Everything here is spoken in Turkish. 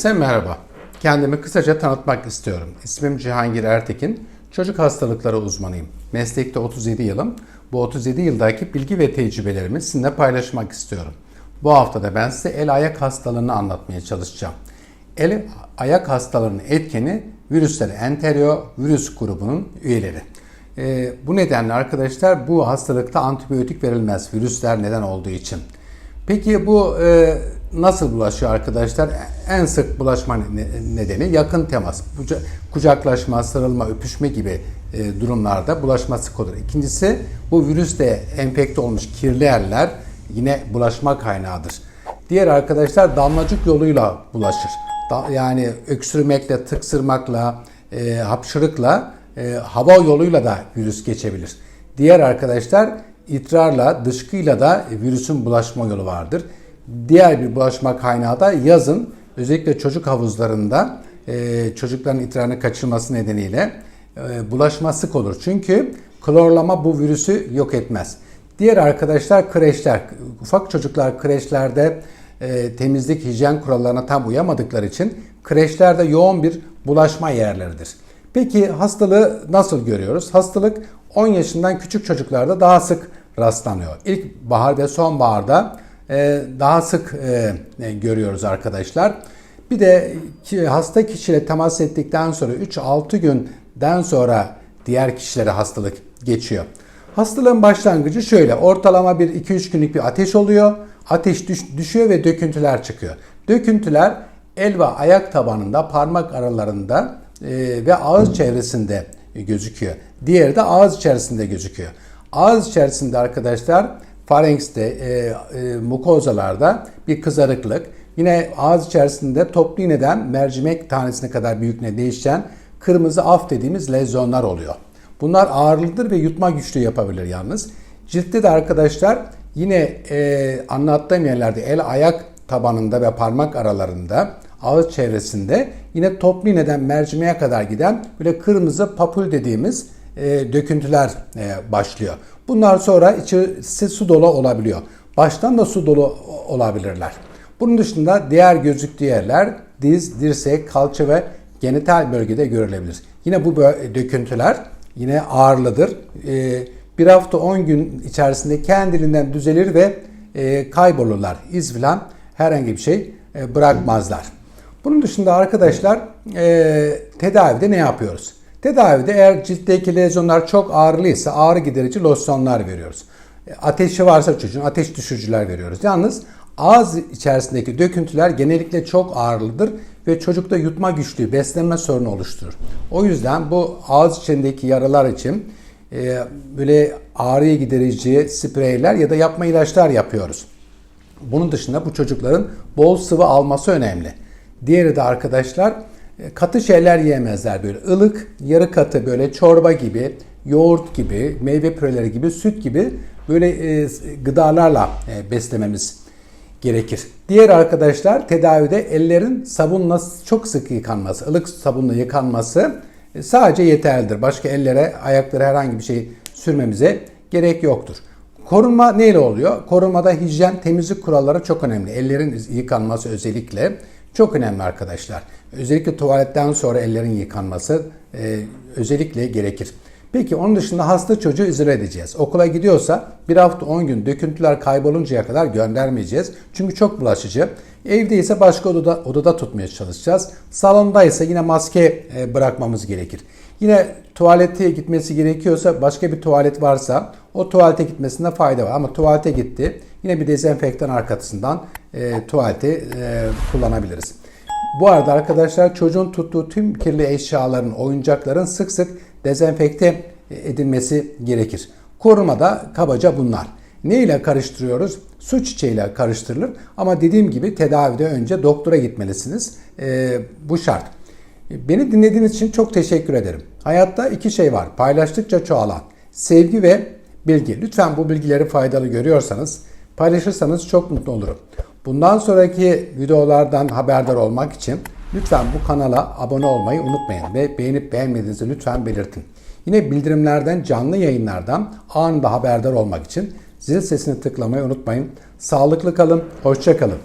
Herkese merhaba. Kendimi kısaca tanıtmak istiyorum. İsmim Cihangir Ertekin. Çocuk hastalıkları uzmanıyım. Meslekte 37 yılım. Bu 37 yıldaki bilgi ve tecrübelerimi sizinle paylaşmak istiyorum. Bu haftada ben size el ayak hastalığını anlatmaya çalışacağım. El ayak hastalığının etkeni virüsleri enteriyo virüs grubunun üyeleri. Ee, bu nedenle arkadaşlar bu hastalıkta antibiyotik verilmez virüsler neden olduğu için. Peki bu e, nasıl bulaşıyor arkadaşlar? En sık bulaşma ne- nedeni yakın temas. Kuca- Kucaklaşma, sarılma, öpüşme gibi e, durumlarda bulaşma sık olur. İkincisi bu virüsle enfekte olmuş kirli yerler yine bulaşma kaynağıdır. Diğer arkadaşlar damlacık yoluyla bulaşır. Yani öksürmekle, tıksırmakla, e, hapşırıkla, e, hava yoluyla da virüs geçebilir. Diğer arkadaşlar idrarla, dışkıyla da virüsün bulaşma yolu vardır. Diğer bir bulaşma kaynağı da yazın özellikle çocuk havuzlarında e, çocukların idrarını kaçırması nedeniyle e, bulaşma sık olur. Çünkü klorlama bu virüsü yok etmez. Diğer arkadaşlar kreşler. Ufak çocuklar kreşlerde e, temizlik, hijyen kurallarına tam uyamadıkları için kreşlerde yoğun bir bulaşma yerleridir. Peki hastalığı nasıl görüyoruz? Hastalık 10 yaşından küçük çocuklarda daha sık rastlanıyor. İlk bahar ve sonbaharda daha sık e, e, görüyoruz arkadaşlar. Bir de hasta kişiyle temas ettikten sonra 3-6 günden sonra diğer kişilere hastalık geçiyor. Hastalığın başlangıcı şöyle. Ortalama bir 2-3 günlük bir ateş oluyor. Ateş düş- düşüyor ve döküntüler çıkıyor. Döküntüler el ve ayak tabanında, parmak aralarında e, ve ağız çevresinde gözüküyor. Diğeri de ağız içerisinde gözüküyor. Ağız içerisinde arkadaşlar farenkste, e, e, mukozalarda bir kızarıklık, yine ağız içerisinde toplu iğneden mercimek tanesine kadar büyüklüğüne değişen kırmızı af dediğimiz lezyonlar oluyor. Bunlar ağırlıdır ve yutma güçlüğü yapabilir yalnız. Ciltte de arkadaşlar yine e, anlattığım yerlerde el ayak tabanında ve parmak aralarında ağız çevresinde yine toplu iğneden mercimeğe kadar giden böyle kırmızı papul dediğimiz e, döküntüler e, başlıyor. Bunlar sonra içerisi su dolu olabiliyor. Baştan da su dolu olabilirler. Bunun dışında diğer gözüktüğü yerler diz, dirsek, kalça ve genital bölgede görülebilir. Yine bu döküntüler yine ağırlıdır. E, bir hafta 10 gün içerisinde kendiliğinden düzelir ve kaybolurlar. İz filan herhangi bir şey bırakmazlar. Bunun dışında arkadaşlar tedavide ne yapıyoruz? Tedavide eğer ciltteki lezyonlar çok ağrılıysa ağrı giderici losyonlar veriyoruz. E, Ateşi varsa çocuğun ateş düşürücüler veriyoruz. Yalnız ağız içerisindeki döküntüler genellikle çok ağırlıdır ve çocukta yutma güçlüğü, beslenme sorunu oluşturur. O yüzden bu ağız içindeki yaralar için e, böyle ağrıyı giderici spreyler ya da yapma ilaçlar yapıyoruz. Bunun dışında bu çocukların bol sıvı alması önemli. Diğeri de arkadaşlar katı şeyler yiyemezler böyle ılık, yarı katı böyle çorba gibi, yoğurt gibi, meyve püreleri gibi, süt gibi böyle e, gıdalarla e, beslememiz gerekir. Diğer arkadaşlar tedavide ellerin sabunla çok sık yıkanması, ılık sabunla yıkanması e, sadece yeterlidir. Başka ellere, ayaklara herhangi bir şey sürmemize gerek yoktur. Korunma neyle oluyor? Korunmada hijyen, temizlik kuralları çok önemli. Ellerin yıkanması özellikle çok önemli arkadaşlar. Özellikle tuvaletten sonra ellerin yıkanması e, özellikle gerekir. Peki onun dışında hasta çocuğu izole edeceğiz. Okula gidiyorsa bir hafta 10 gün döküntüler kayboluncaya kadar göndermeyeceğiz. Çünkü çok bulaşıcı. Evde ise başka odada, odada tutmaya çalışacağız. Salonda ise yine maske e, bırakmamız gerekir. Yine tuvalete gitmesi gerekiyorsa başka bir tuvalet varsa o tuvalete gitmesinde fayda var. Ama tuvalete gitti yine bir dezenfektan arkasından e, tuvaleti e, kullanabiliriz. Bu arada arkadaşlar çocuğun tuttuğu tüm kirli eşyaların, oyuncakların sık sık dezenfekte edilmesi gerekir. Korumada kabaca bunlar. Ne ile karıştırıyoruz? Su çiçeğiyle karıştırılır ama dediğim gibi tedavide önce doktora gitmelisiniz. Ee, bu şart. Beni dinlediğiniz için çok teşekkür ederim. Hayatta iki şey var. Paylaştıkça çoğalan. Sevgi ve bilgi. Lütfen bu bilgileri faydalı görüyorsanız paylaşırsanız çok mutlu olurum. Bundan sonraki videolardan haberdar olmak için lütfen bu kanala abone olmayı unutmayın ve beğenip beğenmediğinizi lütfen belirtin. Yine bildirimlerden, canlı yayınlardan anında haberdar olmak için zil sesini tıklamayı unutmayın. Sağlıklı kalın, hoşça kalın.